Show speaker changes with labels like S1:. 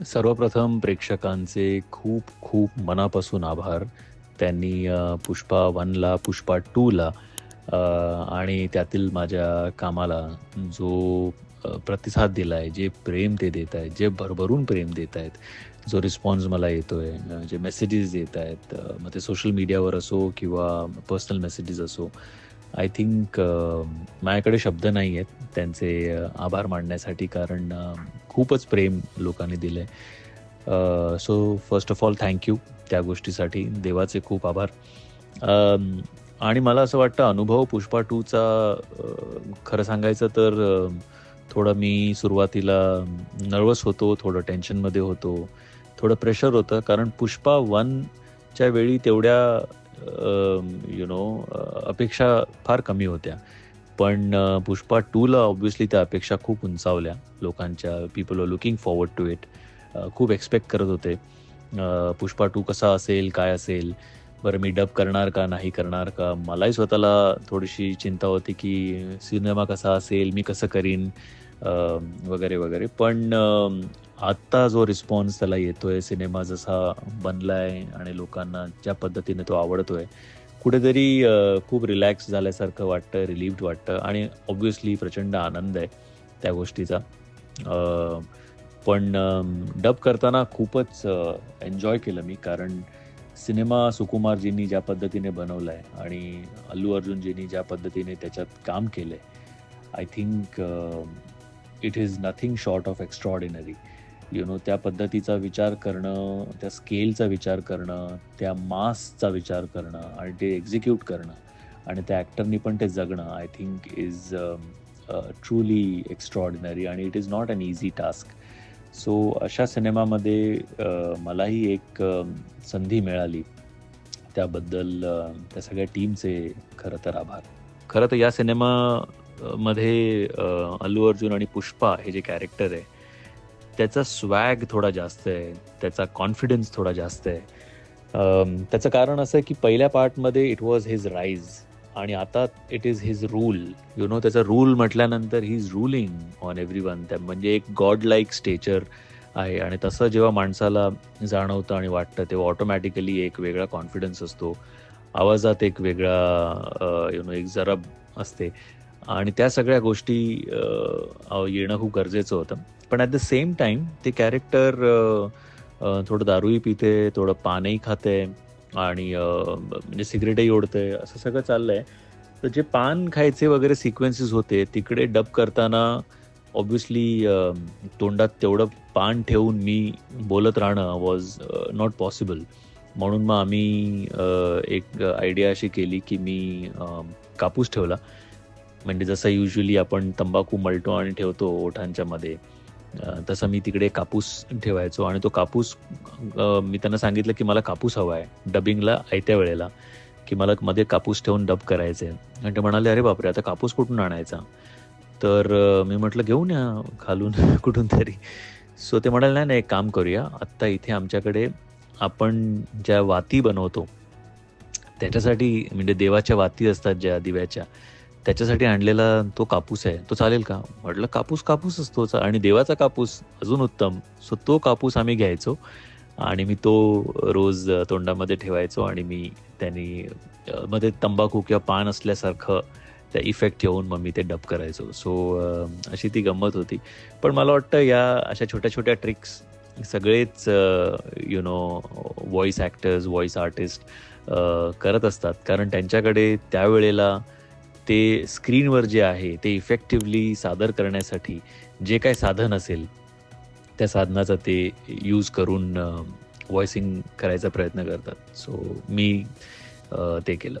S1: सर्वप्रथम प्रेक्षकांचे खूप खूप मनापासून आभार. त्यांनी पुष्पा वनला पुष्पा टूला आणि त्यातील माझ्या कामाला जो प्रतिसाद दिला आहे जे प्रेम ते देत आहेत जे भरभरून प्रेम देत आहेत जो रिस्पॉन्स मला येतो आहे जे मेसेजेस देत आहेत मग ते सोशल मीडियावर असो किंवा पर्सनल मेसेजेस असो आय थिंक माझ्याकडे शब्द नाही आहेत त्यांचे आभार मांडण्यासाठी कारण खूपच प्रेम लोकांनी दिलं आहे so first of all thank you त्या गोष्टीसाठी. देवाचे खूप आभार. आणि मला असं वाटतं अनुभव पुष्पा टूचा खरं सांगायचं तर थोडं मी सुरुवातीला नर्वस होतो थोडं टेन्शनमध्ये होतो. थोडं प्रेशर होतं. कारण पुष्पा वनच्या वेळी तेवढ्या यु नो अपेक्षा फार कमी होत्या. पण पुष्पा टूला ऑब्व्हियसली त्या अपेक्षा खूप उंचावल्या. लोकांच्या people are looking forward to it खूप एक्सपेक्ट करत होते. पुष्पा टू कसा असेल काय असेल? बरं मी डब करणार का नाही करणार का? मलाही स्वतःला थोडीशी चिंता होती की सिनेमा कसा असेल मी कसं करीन? वगैरे वगैरे. पण आत्ता जो रिस्पॉन्स त्याला येतोय सिनेमा जसा बनलाय आणि लोकांना ज्या पद्धतीने तो आवडतोय कुठेतरी खूप रिलॅक्स झाल्यासारखं वाटतं रिलीव्ड वाटतं आणि ऑब्व्हियसली प्रचंड आनंद आहे त्या गोष्टीचा. पण डब करताना खूपच एन्जॉय केलं मी कारण सिनेमा सुकुमारजींनी ज्या पद्धतीने बनवला आहे आणि अल्लू अर्जुनजींनी ज्या पद्धतीने त्याच्यात काम केलं आहे I think it is nothing short of extraordinary you know त्या पद्धतीचा विचार करणं त्या स्केलचा विचार करणं त्या मासचा विचार करणं आणि ते एक्झिक्यूट करणं आणि त्या ॲक्टरनी पण ते जगणं I think is truly extraordinary आणि it is not an easy task so अशा सिनेमामध्ये uh, मलाही एक um, संधी मिळाली. त्याबद्दल uh, त्या सगळ्या टीमचे खरं तर आभार. खरं तर या सिनेमामध्ये uh, अल्लू अर्जुन आणि पुष्पा हे जे कॅरेक्टर आहे त्याचा स्वॅग थोडा जास्त आहे. त्याचा कॉन्फिडन्स थोडा जास्त आहे. त्याचं कारण असं आहे की पहिल्या पार्टमध्ये इट वॉज हिज राईज आणि आता it is his rule you know त्याचा रूल म्हटल्यानंतर he is ruling on every one त्या म्हणजे एक गॉड लाईक स्टेचर आहे. आणि तसं जेव्हा माणसाला जाणवतं आणि वाटतं तेव्हा ऑटोमॅटिकली एक वेगळा कॉन्फिडन्स असतो. आवाजात एक वेगळा यु नो एक जरब असते. आणि त्या सगळ्या गोष्टी येणं खूप गरजेचं होतं. पण ॲट द सेम टाईम ते कॅरेक्टर थोडं दारूही पिते थोडं पानही खाते आणि म्हणजे सिगरेटही ओढते असं सगळं चाललं आहे तर जे पान खायचे वगैरे सिक्वेन्सेस होते तिकडे डब करताना ऑब्व्हियसली तोंडात तेवढं पान ठेवून मी बोलत राहणं वॉज नॉट पॉसिबल म्हणून मग आम्ही एक आयडिया अशी केली की मी कापूस ठेवला. म्हणजे जसं युजली आपण तंबाखू मळतो आणि ठेवतो ओठांच्या मध्ये तसं मी तिकडे कापूस ठेवायचो आणि तो कापूस मी त्यांना सांगितलं की मला कापूस हवा आहे डबिंगला आयत्या वेळेला की मला मध्ये कापूस ठेवून डब करायचे आणि ते म्हणाले अरे बापरे आता कापूस कुठून आणायचा? तर मी म्हटलं घेऊन या खालून कुठून तरी. सो ते म्हणाले नाही नाही एक काम करूया. आत्ता इथे आमच्याकडे आपण ज्या वाती बनवतो त्याच्यासाठी म्हणजे देवाच्या वाती असतात ज्या दिव्याच्या त्याच्यासाठी आणलेला तो कापूस आहे. तो चालेल का? म्हटलं कापूस कापूस असतोच आणि देवाचा कापूस अजून उत्तम. सो तो कापूस आम्ही घ्यायचो आणि मी तो रोज तोंडामध्ये ठेवायचो आणि मी त्यांनी मध्ये तंबाखू किंवा पान असल्यासारखं त्या इफेक्ट ठेवून मग मी ते डब करायचो. सो अशी ती गंमत होती. पण मला वाटतं या अशा छोट्या छोट्या ट्रिक्स सगळेच you know voice actors voice artist करत असतात. कारण त्यांच्याकडे त्यावेळेला ते स्क्रीनवर जे आहे ते इफेक्टिव्हली सादर करण्यासाठी जे काय साधन असेल त्या साधनाचा ते यूज करून व्हॉइसिंग करायचा प्रयत्न करतात. सो मी ते केलं.